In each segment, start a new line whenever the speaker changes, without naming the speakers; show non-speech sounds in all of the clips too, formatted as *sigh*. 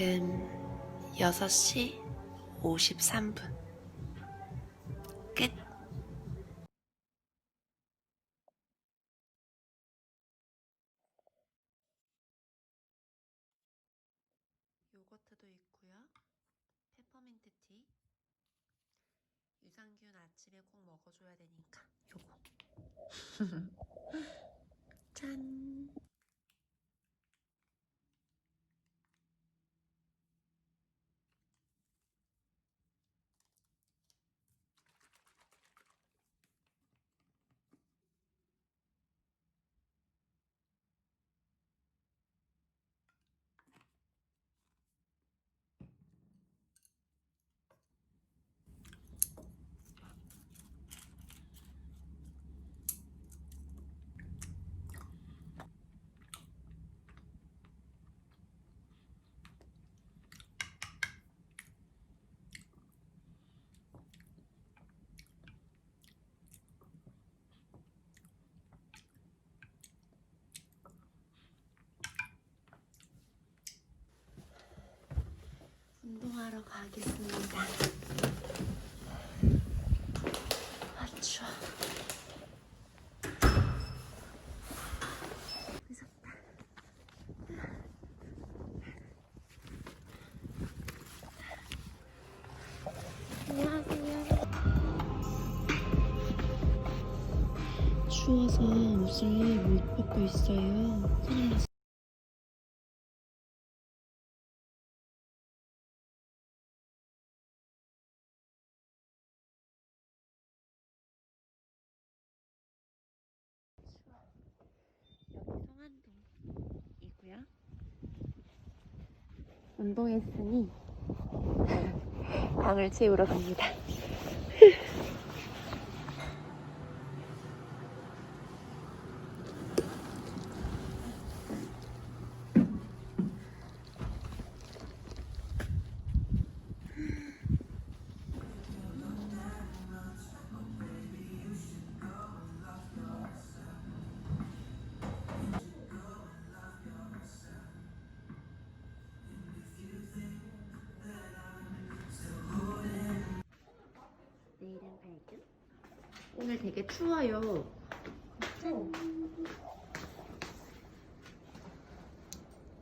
지금 6시 53분. 끝. 요거트도 있고요. 페퍼민트 티. 유산균 아침에 꼭 먹어줘야 되니까 요거. *laughs* 짠. 운동하러 가겠습니다. 아 추워. 무섭다. 안녕하세요. 추워서 옷을 못 벗고 있어요. 큰일 났어요. 여기 성안동이고요. 운동했으니 *laughs* 방을 채우러 갑니다. *laughs* 발견? 오늘 되게 추워요.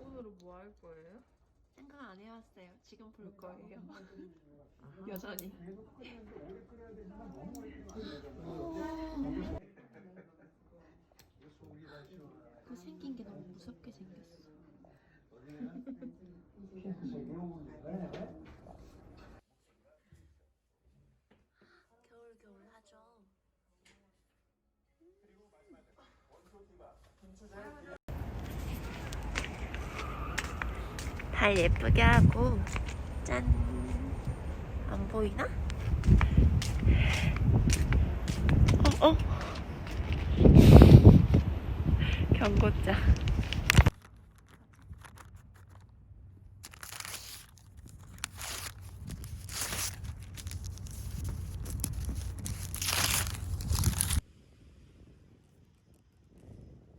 오늘은 뭐 할 거예요?
생각 안 해왔어요. 지금 볼 거예요. 여전히. 그 생긴 게 너무 무섭게 생겼어. *laughs* 겨울 겨울 하죠. 발 예쁘게 하고 짠. 안 보이나? 어, 어. 경고장.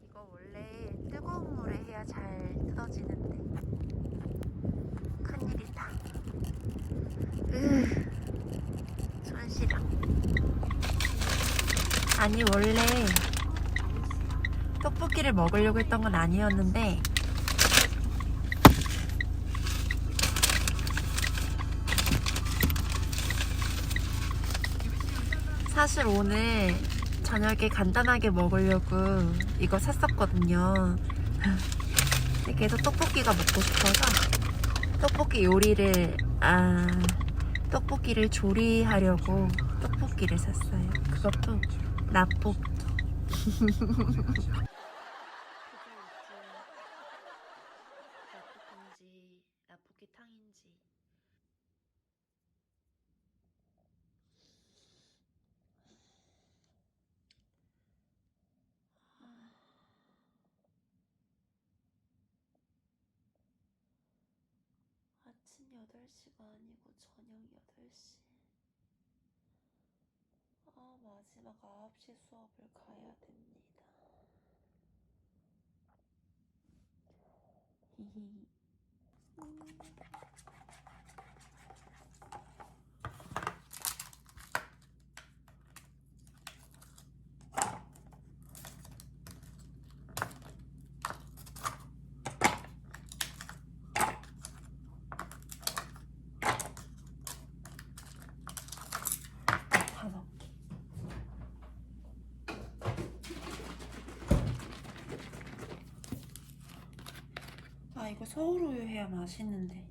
이거 원래 뜨거운 물에 해야 잘 뜯어지는데 큰일이다. 으, 손 시려. 아니 원래 떡볶이를 먹으려고 했던 건 아니었는데 사실 오늘 저녁에 간단하게 먹으려고 이거 샀었거든요. 계속 떡볶이가 먹고 싶어서 떡볶이 요리를 아 떡볶이를 조리하려고 떡볶이를 샀어요. 그것도 라볶이. 라볶인지 라볶이 탕인지 아침 8시가 아니고 저녁 8시. 아, 마지막 9시 수업을 가야 됩니다. 히히. 음. 서울 우유 해야 맛있는데.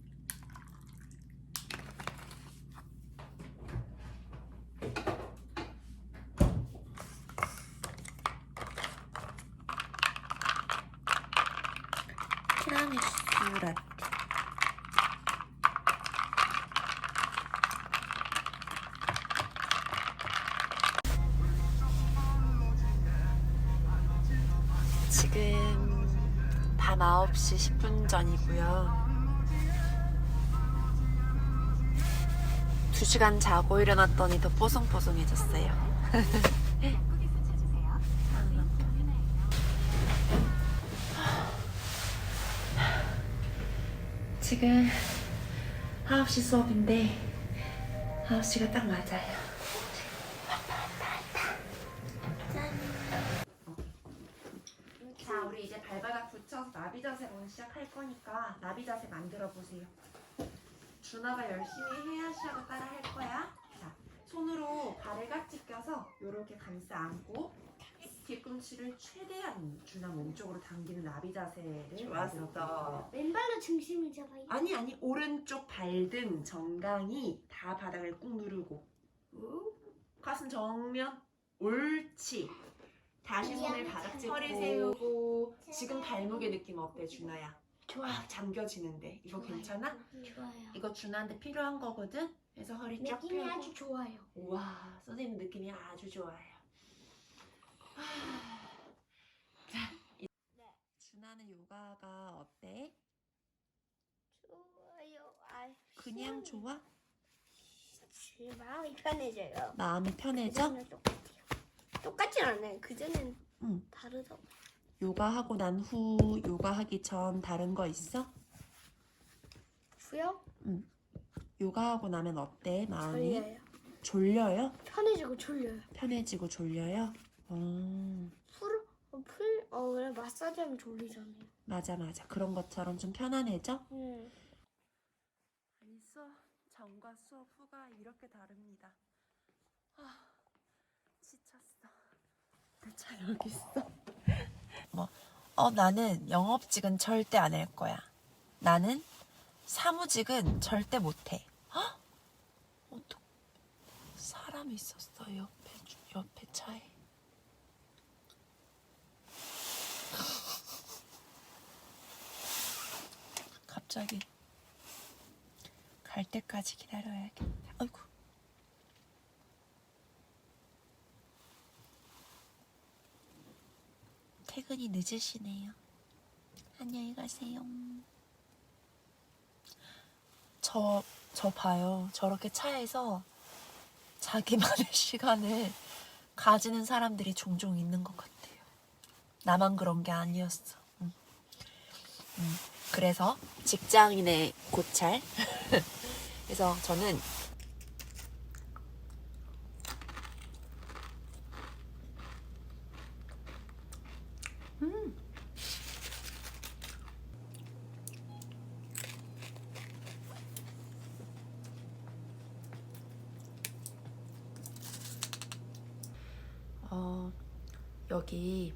티라미수 라떼. 지금 밤 9시 10분 전이고요. 2시간 자고 일어났더니 더 뽀송뽀송해졌어요. 지금 9시 수업인데 9시가 딱 맞아요. 자, 우리 이제 발바닥 붙여서 나비 자세 오늘 시작할 거니까 나비 자세 만들어 보세요. 준아가 열심히 해야 시작을 따라 할 거야. 자, 손으로 발을 깍지 껴서 이렇게 감싸 안고 뒤꿈치를 최대한 준아 몸쪽으로 당기는 나비 자세를 만들어 볼 거예요.
왼발로 중심을 잡아요.
아니 아니 오른쪽 발등 정강이 다 바닥을 꾹 누르고 가슴 정면 옳지 다시 손을 바닥 짚고 허리 세우고 지금 발목의 느낌 어때 준아야?
좋아요.
아 잠겨지는데 이거. 괜찮아?
좋아요.
이거 준아한테 필요한 거거든? 그래서 허리 쫙
느낌이
펴고
아주 좋아요.
우와 선생님 느낌이 아주 좋아요 아. 자 이- 준아는 요가가 어때?
좋아요. 아,
그냥 좋아?
제 마음이 편해져요.
마음이 편해져?
똑같진 않아요. 그전엔
응.
다르다고.
요가 하고 난 후 요가 하기 전 다른 거 있어?
후요?
요가 하고 나면 어때? 마음이
졸려요.
졸려요?
편해지고 졸려요.
편해지고 졸려요? 어
풀, 어, 풀, 어, 그래, 마사지 하면 졸리잖아요.
맞아 맞아 그런 것처럼 좀 편안해져?
응.
벌써 전과 수업 후가 이렇게 다릅니다. 아 차 여기 있어. *laughs* 뭐, 어 나는 영업직은 절대 안 할 거야. 나는 사무직은 절대 못 해. 헉! 어떡? 사람이 있었어 옆에 주- 옆에 차에. *laughs* 갑자기 갈 때까지 기다려야겠다. 아이고. 퇴근이 늦으시네요. 안녕히 가세요. 저, 저 봐요. 저렇게 차에서 자기만의 *laughs* 시간을 가지는 사람들이 종종 있는 것 같아요. 나만 그런 게 아니었어. 음. 음. 그래서 직장인의 고찰. *laughs* 그래서 저는 음. 어, 여기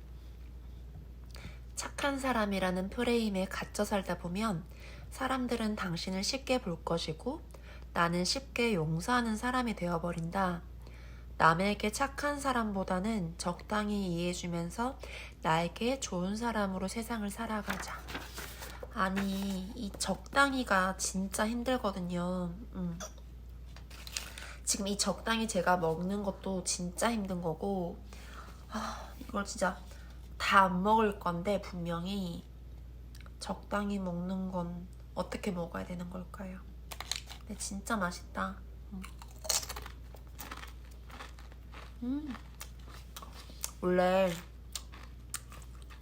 착한 사람이라는 프레임에 갇혀 살다 보면 사람들은 당신을 쉽게 볼 것이고 나는 쉽게 용서하는 사람이 되어버린다. 남에게 착한 사람보다는 적당히 이해해주면서 나에게 좋은 사람으로 세상을 살아가자. 아니, 이 적당히가 진짜 힘들거든요. 음. 지금 이 적당히 제가 먹는 것도 진짜 힘든 거고, 아, 이걸 진짜 다 안 먹을 건데, 분명히 적당히 먹는 건 어떻게 먹어야 되는 걸까요? 근데 진짜 맛있다. 음. 음. 원래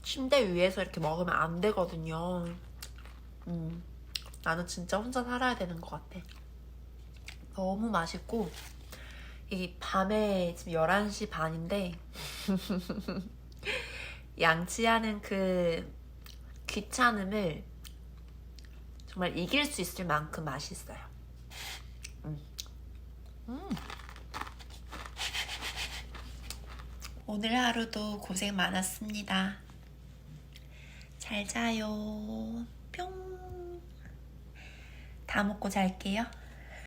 침대 위에서 이렇게 먹으면 안 되거든요. 음. 나는 진짜 혼자 살아야 되는 것 같아. 너무 맛있고 이 밤에 지금 11시 반인데 *laughs* 양치하는 그 귀찮음을 정말 이길 수 있을 만큼 맛있어요. 음. 음. 오늘 하루도 고생 많았습니다. 잘 자요. 뿅. 다 먹고 잘게요.